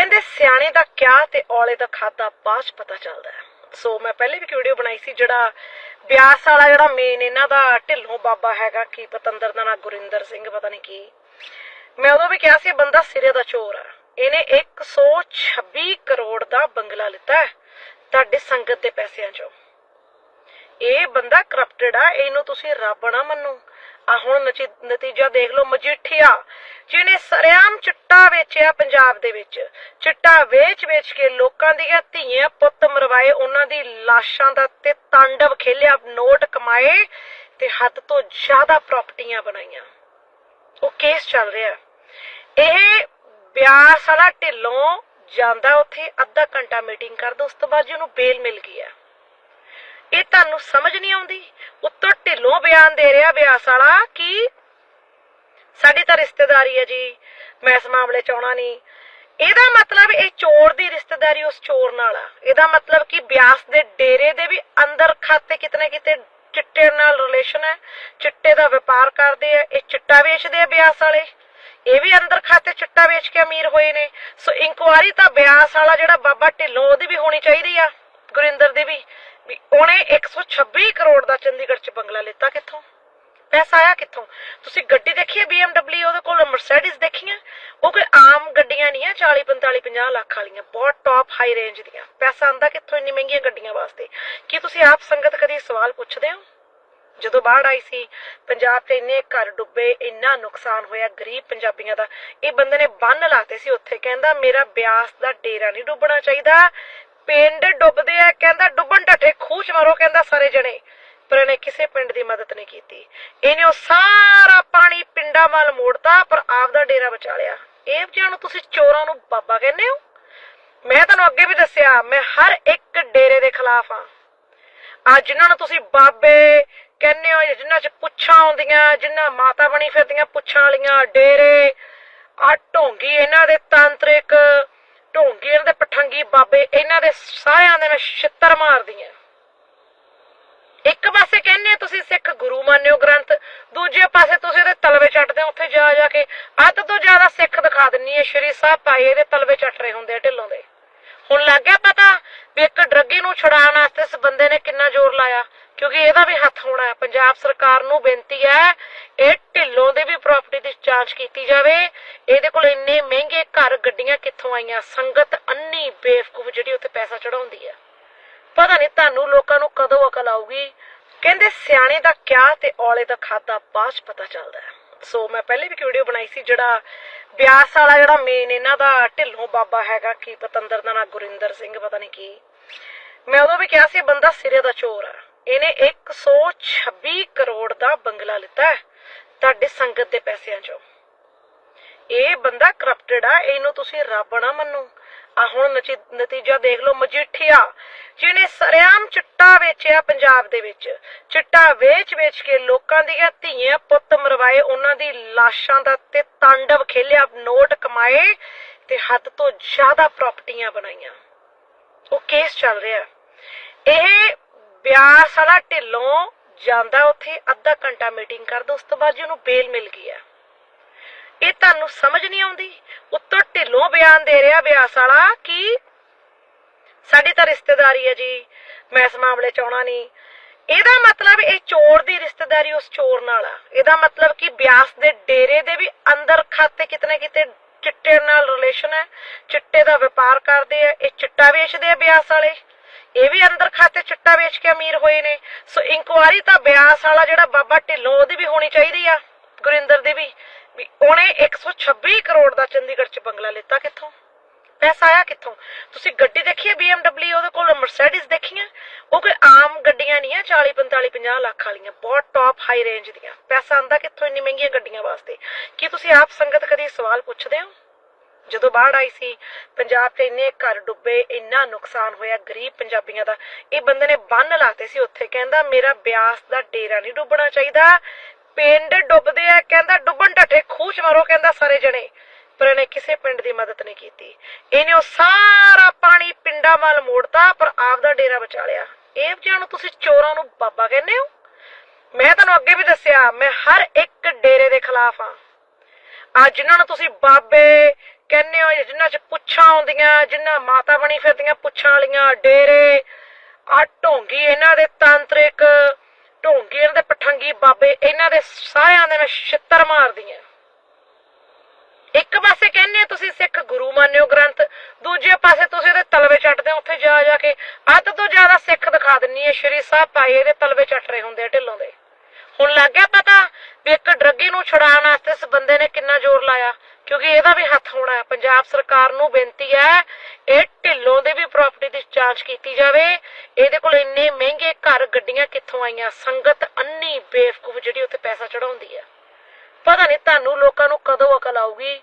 ਕਹਿੰਦੇ ਸਿਆਣੇ ਦਾ ਕਿਆ ਤੇ ਔਲੇ ਦਾ ਖਾਤਾ ਬਾਅਦ ਚ ਪਤਾ ਚੱਲਦਾ ਹੈ। ਸੋ ਮੈਂ ਪਹਿਲੇ ਵੀ ਇੱਕ ਵੀਡੀਓ ਬਣਾਈ ਸੀ ਜਿਹੜਾ ਬਿਆਸ ਵਾਲਾ ਜਿਹੜਾ ਮੇਨ ਇਹਨਾਂ ਦਾ ਢਿੱਲੋਂ ਬਾਬਾ ਹੈਗਾ ਕੀ, ਪਤੰਦਰ ਦਾ ਨਾਂ ਗੁਰਿੰਦਰ ਸਿੰਘ, ਪਤਾ ਨਹੀਂ ਕੀ। ਮੈਂ ਉਦੋਂ ਵੀ ਕਿਹਾ ਸੀ ਬੰਦਾ ਸਿਰੇ ਦਾ ਚੋਰ ਆ ਇਹਨੇ 126 ਕਰੋੜ ਦਾ ਬੰਗਲਾ ਲਿੱਤਾ ਹੈ ਤੁਹਾਡੇ ਸੰਗਤ ਦੇ ਪੈਸਿਆਂ ਚੋਂ। ਇਹ ਬੰਦਾ ਕਰਪਟਡ ਆ, ਇਹਨੂੰ ਤੁਸੀਂ ਰੱਬ ਨਾ ਮੰਨੋ। ਆ ਹੁਣ ਨਤੀਜਾ ਦੇਖ ਲਓ, ਮਜੀਠੀਆ ਜਿਹਨੇ ਸਰਿਆਮ ਚਿੱਟਾ ਵੇਚਿਆ ਪੰਜਾਬ ਦੇ ਵਿੱਚ, ਚਿੱਟਾ ਵੇਚ-ਵੇਚ ਕੇ ਲੋਕਾਂ ਦੀਆਂ ਧੀਆਂ ਪੁੱਤ ਮਰਵਾਏ, ਉਹਨਾਂ ਦੀ ਲਾਸ਼ਾਂ ਦਾ ਤੇ ਤਾਂਡਵ ਖੇਲਿਆ, ਨੋਟ ਕਮਾਏ ਤੇ ਹੱਦ ਤੋਂ ਜ਼ਿਆਦਾ ਪ੍ਰਾਪਰਟੀਆਂ ਬਣਾਈਆਂ। ਉਹ ਕੇਸ ਚੱਲ ਰਿਹਾ। ਇਹ ਬਿਆਸ ਵਾਲਾ ਢਿੱਲੋਂ ਜਾਂਦਾ ਉੱਥੇ, ਅੱਧਾ ਘੰਟਾ ਮੀਟਿੰਗ ਕਰਦਾ, ਉਸ ਤੋਂ ਬਾਅਦ ਜੀ ਉਹਨੂੰ ਬੇਲ ਮਿਲ ਗਈ ਆ। ਇਹ ਤੁਹਾਨੂੰ ਸਮਝ ਨਹੀਂ ਆਉਂਦੀ। ਉੱਤੋਂ ਢਿੱਲੋਂ ਬਿਆਨ ਦੇ ਰਿਹਾ ਬਿਆਸ ਵਾਲਾ ਕਿ ਸਾਡੀ ਤਾਂ ਰਿਸ਼ਤੇਦਾਰੀ ਹੈ ਜੀ, ਮੈਂ ਇਸ ਮਾਮਲੇ ਚ ਆਉਣਾ ਨਹੀਂ। ਇਹਦਾ ਮਤਲਬ ਇਹ ਚੋਰ ਦੀ ਰਿਸ਼ਤੇਦਾਰੀ ਉਸ ਚੋਰ ਨਾਲ ਆ। ਇਹਦਾ ਮਤਲਬ ਕਿ ਬਿਆਸ ਦੇ ਡੇਰੇ ਦੇ ਵੀ ਅੰਦਰ ਖਾਤੇ ਕਿਤਨੇ ਕਿਤੇ ਚਿੱਟੇ ਨਾਲ ਰਿਲੇਸ਼ਨ ਹੈ, ਚਿੱਟੇ ਦਾ ਵਪਾਰ ਕਰਦੇ ਆ, ਇਹ ਚਿੱਟਾ ਵੇਚਦੇ ਆ ਬਿਆਸ ਵਾਲੇ। ਇਹ ਵੀ ਅੰਦਰ ਖਾਤੇ ਚਿੱਟਾ ਵੇਚ ਕੇ ਅਮੀਰ ਹੋਏ ਨੇ। ਸੋ ਇਨਕੁਆਰੀ ਤਾਂ ਬਿਆਸ ਵਾਲਾ ਜਿਹੜਾ ਬਾਬਾ ਢਿੱਲੋਂ ਉਹਦੀ ਵੀ ਹੋਣੀ ਚਾਹੀਦੀ ਆ, ਗੁਰਿੰਦਰ ਦੀ ਵੀ ਵੀ ਉਹਨੇ 126 ਕਰੋੜ ਦਾ ਚੰਡੀਗੜ੍ਹ ਚ ਬੰਗਲਾ ਲਿੱਤਾ ਕਿੱਥੋਂ? ਪੈਸਾ ਆਇਆ ਕਿੱਥੋਂ? ਤੁਸੀਂ ਗੱਡੀ ਦੇਖੀ ਹੈ BMW ਉਹਦੇ ਕੋਲ ਮਰਸੀਡੀਜ਼ ਦੇਖੀਆਂ? ਉਹ ਕੋਈ ਆਮ ਗੱਡੀਆਂ ਨਹੀਂ ਆ 40 45 50 ਲੱਖ ਵਾਲੀਆਂ। ਬਹੁਤ ਟੌਪ ਹਾਈ ਰੇਂਜ ਦੀਆਂ। ਪੈਸਾ ਆਂਦਾ ਕਿੱਥੋਂ ਇੰਨੀ ਮਹਿੰਗੀਆਂ ਗੱਡੀਆਂ ਵਾਸਤੇ? ਕੀ ਤੁਸੀਂ ਆਪ ਸੰਗਤ ਕਦੀ ਸਵਾਲ ਪੁੱਛਦੇ ਹੋ? ਜਦੋਂ ਬਾੜ ਆਈ ਸੀ, ਪੰਜਾਬ 'ਚ ਇੰਨੇ ਘਰ ਡੁੱਬੇ, ਇੰਨਾ ਨੁਕਸਾਨ ਹੋਇਆ, ਗਰੀਬ ਪੰਜਾਬੀਆਂ ਦਾ। ਇਹ ਬੰਦੇ ਨੇ ਬੰਨ ਲਾਤੇ ਸੀ ਉੱਥੇ। ਕਹਿੰਦਾ, ਮੇਰਾ ਬਿਆਸ ਦਾ ਡੇਰਾ ਨਹੀਂ ਡੁੱਬਣਾ ਚਾਹੀਦਾ। ਪਿੰਡ ਡੁੱਬਦੇ ਆ, ਕਹਿੰਦਾ, ਡੁੱਬਣ ਢੱਠੇ ਖੂਚ ਮਾਰੋ, ਕਹਿੰਦਾ ਸਾਰੇ ਜਣੇ। ਪਰ ਇਹਨੇ ਕਿਸੇ ਪਿੰਡ ਦੀ ਮਦਦ ਨਹੀਂ ਕੀਤੀ। ਇਹਨੇ ਉਹ ਸਾਰਾ ਪਾਣੀ ਪਿੰਡਾਂ ਵੱਲ ਮੋੜਤਾ, ਪਰ ਆਪ ਦਾ ਡੇਰਾ ਬਚਾ ਲਿਆ। ਇਹ ਜਿਹਨੂੰ ਤੁਸੀਂ ਚੋਰਾਂ ਨੂੰ ਬਾਬਾ ਕਹਿੰਦੇ ਹੋ? ਮੈਂ ਤੁਹਾਨੂੰ ਅੱਗੇ ਵੀ ਦੱਸਿਆ, ਮੈਂ ਹਰ ਇੱਕ ਡੇਰੇ ਦੇ ਖਿਲਾਫ ਆ ਆ ਜਿਨ੍ਹਾਂ ਨੂੰ ਤੁਸੀਂ ਬਾਬੇ ਕਹਿੰਦੇ ਹੋ ਜਿਨ੍ਹਾਂ 'ਚ ਪੁੱਛਾਂ ਆਉਂਦੀਆਂ, ਜਿਨ੍ਹਾਂ ਮਾਤਾ ਬਣੀ ਫਿਰਦੀਆਂ ਪੁੱਛਾਂ ਵਾਲੀਆਂ, ਡੇਰੇ ਆ ਢੋਂਗੀ ਇਹਨਾਂ ਦੇ ਤਾਂਤਰਿਕ, ਢੋਂਗੀ ਇਹਨਾਂ ਦੇ ਪਠੰਗੀ ਬਾਬੇ, ਇਹਨਾਂ ਦੇ ਸਾਰਿਆਂ ਦੇ ਮੈਂ ਛਿੱਤਰ ਮਾਰਦੀ ਆ ਇੱਕ ਕਹਿੰਦੇ ਤੁਸੀਂ ਸਿੱਖ ਗੁਰੂ ਮੰਨਿਓ ਗ੍ਰੰਥ। ਦੂਜੇ ਪਾਸੇ ਤੁਸੀਂ ਇਹਦੇ ਤਲਵੇ ਚੱਟਦੇ ਉੱਥੇ ਜਾ ਜਾ ਕੇ ਅੱਧ ਤੋਂ ਜ਼ਿਆਦਾ ਸਿੱਖ ਦਿਖਾ ਦਿੰਨੀ ਹੈ ਸ਼੍ਰੀ ਸਾਹਿਬ ਭਾਈ ਇਹਦੇ ਤਲਵੇ ਚੱਟ ਰਹੇ ਹੁੰਦੇ ਆ, ਢਿੱਲੋਂ ਦੇ। ਹੁਣ ਲੱਗ ਗਿਆ ਪਤਾ ਵੀ ਇੱਕ ਡਰੱਗੀ ਨੂੰ ਛੁਡਾਉਣ ਵਾਸਤੇ ਇਸ ਬੰਦੇ ਨੇ ਕਿੰਨਾ ਜ਼ੋਰ ਲਾਇਆ, ਕਿਉਂਕਿ ਇਹਦਾ ਵੀ ਹੱਥ ਹੋਣਾ ਹੈ। ਪੰਜਾਬ ਸਰਕਾਰ ਨੂੰ ਬੇਨਤੀ ਹੈ, ਇਹ ਢਿੱਲੋਂ ਦੇ ਵੀ ਪ੍ਰਾਪਰਟੀ ਦੀ ਜਾਂਚ ਕੀਤੀ ਜਾਵੇ। ਇਹਦੇ ਕੋਲ ਇੰਨੇ ਮਹਿੰਗੇ ਘਰ ਗੱਡੀਆਂ ਕਿੱਥੋਂ ਆਈਆਂ? ਸੰਗਤ ਅੰਨੀ ਬੇਵਕੂਫ ਜਿਹੜੀ ਉੱਥੇ ਪੈਸਾ ਚੜਾਉਂਦੀ ਹੈ। ਪਤਾ ਨਹੀਂ ਤੁਹਾਨੂੰ ਲੋਕਾਂ ਨੂੰ ਕਦੋਂ ਅਕਲ ਆਊਗੀ ਕਹਿੰਦੇ ਸਿਆਣੇ ਦਾ ਕਿਆ ਤੇ ਔਲੇ ਦਾ ਖਾਦਾ ਬਾਅਦ ਚ ਪਤਾ ਚੱਲਦਾ ਹੈ। ਸੋ ਮੈਂ ਪਹਿਲੇ ਵੀ ਇੱਕ ਵੀਡੀਓ ਬਣਾਈ ਸੀ ਜਿਹੜਾ ਬਿਆਸ ਵਾਲਾ ਜਿਹੜਾ ਮੇਨ ਇਹਨਾਂ ਦਾ ਢਿੱਲੋਂ ਬਾਬਾ ਹੈਗਾ ਕੀ, ਪਤੰਦਰ ਦਾ ਨਾਂ ਗੁਰਿੰਦਰ ਸਿੰਘ, ਪਤਾ ਨਹੀਂ ਕੀ। ਮੈਂ ਉਦੋਂ ਵੀ ਕਿਹਾ ਸੀ, ਬੰਦਾ ਸਿਰੇ ਦਾ ਚੋਰ ਆ। ਇਹਨੇ 126 ਕਰੋੜ ਦਾ ਬੰਗਲਾ ਲਿੱਤਾ ਹੈ। ਤੁਹਾਡੇ ਸੰਗਤ ਦੇ ਪੈਸਿਆਂ ਚੋਂ। ਇਹ ਬੰਦਾ ਕਰਪਟਡ ਆ, ਇਹਨੂੰ ਤੁਸੀਂ ਰੱਬ ਨਾ ਮੰਨੋ। ਆ ਹੁਣ ਨਤੀਜਾ ਦੇਖ ਲਓ, ਮਜੀਠੀਆ ਜਿਹਨੇ ਸਰਿਆਮ ਚਿੱਟਾ ਵੇਚਿਆ ਪੰਜਾਬ ਦੇ ਵਿੱਚ, ਚਿੱਟਾ ਵੇਚ-ਵੇਚ ਕੇ ਲੋਕਾਂ ਦੀਆਂ ਧੀਆਂ ਪੁੱਤ ਮਰਵਾਏ, ਉਹਨਾਂ ਦੀ ਲਾਸ਼ਾਂ ਦਾ ਤੇ ਤਾਂਡਵ ਖੇਲਿਆ, ਨੋਟ ਕਮਾਏ ਤੇ ਹੱਦ ਤੋਂ ਜ਼ਿਆਦਾ ਪ੍ਰਾਪਰਟੀਆਂ ਬਣਾਈਆਂ। ਉਹ ਕੇਸ ਚੱਲ ਰਿਹਾ। ਇਹ ਬਿਆਸ ਵਾਲਾ ਢਿੱਲੋਂ ਜਾਂਦਾ ਉੱਥੇ, ਅੱਧਾ ਘੰਟਾ ਮੀਟਿੰਗ ਕਰਦਾ, ਉਸ ਤੋਂ ਬਾਅਦ ਜੀ ਉਹਨੂੰ ਬੇਲ ਮਿਲ ਗਈ ਆ। ਇਹ ਤੁਹਾਨੂੰ ਸਮਝ ਨਹੀਂ ਆਉਂਦੀ। ਉੱਤੋਂ ਢਿੱਲੋਂ ਬਿਆਨ ਦੇ ਰਿਹਾ ਬਿਆਸ ਵਾਲਾ ਕਿ ਸਾਡੀ ਤਾਂ ਰਿਸ਼ਤੇਦਾਰੀ ਹੈ ਜੀ, ਮੈਂ ਇਸ ਮਾਮਲੇ ਚ ਆਉਣਾ ਨਹੀਂ। ਇਹਦਾ ਮਤਲਬ ਇਹ ਚੋਰ ਦੀ ਰਿਸ਼ਤੇਦਾਰੀ ਉਸ ਚੋਰ ਨਾਲ ਆ। ਇਹਦਾ ਮਤਲਬ ਕਿ ਬਿਆਸ ਦੇ ਡੇਰੇ ਦੇ ਵੀ ਅੰਦਰ ਖਾਤੇ ਕਿਤਨੇ ਕਿਤੇ ਚਿੱਟੇ ਨਾਲ ਰਿਲੇਸ਼ਨ ਹੈ, ਚਿੱਟੇ ਦਾ ਵਪਾਰ ਕਰਦੇ ਆ, ਇਹ ਚਿੱਟਾ ਵੇਚਦੇ ਆ ਬਿਆਸ ਵਾਲੇ। ਇਹ ਵੀ ਅੰਦਰ ਖਾਤੇ ਚਿੱਟਾ ਵੇਚ ਕੇ ਅਮੀਰ ਹੋਏ ਨੇ। ਸੋ ਇਨਕੁਆਰੀ ਤਾਂ ਬਿਆਸ ਵਾਲਾ ਜਿਹੜਾ ਬਾਬਾ ਢਿੱਲੋਂ ਉਹਦੀ ਵੀ ਹੋਣੀ ਚਾਹੀਦੀ ਆ, ਗੁਰਿੰਦਰ ਦੀ ਵੀ। ਵੀ ਉਹਨੇ 126 ਕਰੋੜ ਦਾ ਚੰਡੀਗੜ੍ਹ ਚ ਬੰਗਲਾ ਲਿੱਤਾ ਕਿੱਥੋਂ? ਪੈਸਾ ਆਇਆ ਕਿੱਥੋਂ? ਤੁਸੀਂ ਗੱਡੀ ਦੇਖੀ ਹੈ BMW ਮਰਸੀਡੀਜ਼ ਦੇਖੀਆਂ, ਉਹ ਕੋਈ ਆਮ ਗੱਡੀਆਂ ਨਹੀਂ ਆ 40 45 50 ਲੱਖ ਵਾਲੀਆਂ, ਬਹੁਤ ਟੌਪ ਹਾਈ ਰੇਂਜ ਦੀਆਂ। ਪੈਸਾ ਆਂਦਾ ਕਿੱਥੋਂ ਇੰਨੀ ਮਹਿੰਗੀਆਂ ਗੱਡੀਆਂ ਵਾਸਤੇ? ਕੀ ਤੁਸੀਂ ਆਪ ਸੰਗਤ ਕਦੀ ਸਵਾਲ ਪੁੱਛਦੇ ਹੋ? ਜਦੋਂ ਬਾੜ ਆਈ ਸੀ, ਪੰਜਾਬ 'ਚ ਇੰਨੇ ਘਰ ਡੁੱਬੇ, ਇੰਨਾ ਨੁਕਸਾਨ ਹੋਇਆ, ਗਰੀਬ ਪੰਜਾਬੀਆਂ ਦਾ, ਇਹ ਬੰਦੇ ਨੇ ਬੰਨ ਲਾਤੇ ਸੀ ਉੱਥੇ। ਕਹਿੰਦਾ, ਮੇਰਾ ਬਿਆਸ ਦਾ ਡੇਰਾ ਨਹੀਂ ਡੁੱਬਣਾ ਚਾਹੀਦਾ। ਪਿੰਡ ਡੁੱਬਦੇ ਆ, ਕਹਿੰਦਾ, ਡੁੱਬਣ ਢੱਠੇ ਖੂਚ ਮਾਰੋ, ਕਹਿੰਦਾ ਸਾਰੇ ਜਣੇ। ਪਰ ਇਹਨੇ ਕਿਸੇ ਪਿੰਡ ਦੀ ਮਦਦ ਨਹੀਂ ਕੀਤੀ। ਇਹਨੇ ਉਹ ਸਾਰਾ ਪਾਣੀ ਪਿੰਡਾਂ ਵੱਲ ਮੋੜਤਾ, ਪਰ ਆਪ ਦਾ ਡੇਰਾ ਬਚਾ ਲਿਆ। ਇਹ ਜਿਹਨੂੰ ਤੁਸੀਂ ਚੋਰਾਂ ਨੂੰ ਬਾਬਾ ਕਹਿੰਦੇ ਹੋ? ਮੈਂ ਤੁਹਾਨੂੰ ਅੱਗੇ ਵੀ ਦੱਸਿਆ, ਮੈਂ ਹਰ ਇੱਕ ਡੇਰੇ ਦੇ ਖਿਲਾਫ ਆ ਆ ਜਿਨ੍ਹਾਂ ਨੂੰ ਤੁਸੀਂ ਬਾਬੇ ਕਹਿੰਦੇ ਹੋ, ਜਿਨ੍ਹਾਂ 'ਚ ਪੁੱਛਾਂ ਆਉਂਦੀਆਂ, ਜਿਨ੍ਹਾਂ ਮਾਤਾ ਬਣੀ ਫਿਰਦੀਆਂ ਪੁੱਛਾਂ ਵਾਲੀਆਂ, ਡੇਰੇ, ਆ ਢੋਂਗੀ ਇਹਨਾਂ ਦੇ ਤਾਂਤਰਿਕ, ਢੋਂਗੀ ਇਹਨਾਂ ਦੇ ਪਠੰਗੀ ਬਾਬੇ, ਇਹਨਾਂ ਦੇ ਸਾਰਿਆਂ ਦੇ ਮੈਂ ਛਿੱਤਰ ਮਾਰਦੀ ਆ ਪਾਸੇ ਕਹਿੰਦੇ ਤੁਸੀਂ ਸਿੱਖ ਗੁਰੂ ਮੰਨਿਓ ਗ੍ਰੰਥ, ਦੂਜੇ ਪਾਸੇ ਤੁਸੀਂ ਇਹਦੇ ਤਲਵੇ ਚੱਟਦੇ ਉੱਥੇ ਜਾ ਜਾ ਕੇ ਅੱਧ ਤੋਂ ਜ਼ਿਆਦਾ ਸਿੱਖ ਦਿਖਾ ਦਿੰਨੀ ਹੈ, ਸ਼੍ਰੀ ਸਾਹਿਬ ਭਾਈ ਇਹਦੇ ਤਲਵੇ ਚੱਟ ਰਹੇ ਹੁੰਦੇ ਢਿੱਲੋਂ ਦੇ। ਹੁਣ ਲੱਗ ਗਿਆ ਪਤਾ ਵੀ ਇੱਕ ਡਰੱਗੀ ਨੂੰ ਛੁਡਾਉਣ ਵਾਸਤੇ ਇਸ ਬੰਦੇ ਨੇ ਕਿੰਨਾ ਜ਼ੋਰ ਲਾਇਆ, ਕਿਉਂਕਿ ਇਹਦਾ ਵੀ ਹੱਥ ਹੋਣਾ ਹੈ। ਪੰਜਾਬ ਸਰਕਾਰ ਨੂੰ ਬੇਨਤੀ ਹੈ, ਇਹ ਢਿੱਲੋਂ ਦੇ ਵੀ ਪ੍ਰਾਪਰਟੀ ਦੀ ਜਾਂਚ ਕੀਤੀ ਜਾਵੇ। ਇਹਦੇ ਕੋਲ ਇੰਨੇ ਮਹਿੰਗੇ ਘਰ ਗੱਡੀਆਂ ਕਿੱਥੋਂ ਆਈਆਂ? ਸੰਗਤ ਅੰਨੀ ਬੇਵਕੂਫ ਜਿਹੜੀ ਉੱਥੇ ਪੈਸਾ ਚੜਾਉਂਦੀ ਹੈ। ਪਤਾ ਨਹੀਂ ਤੁਹਾਨੂੰ ਲੋਕਾਂ ਨੂੰ ਕਦੋਂ ਅਕਲ ਆਊਗੀ।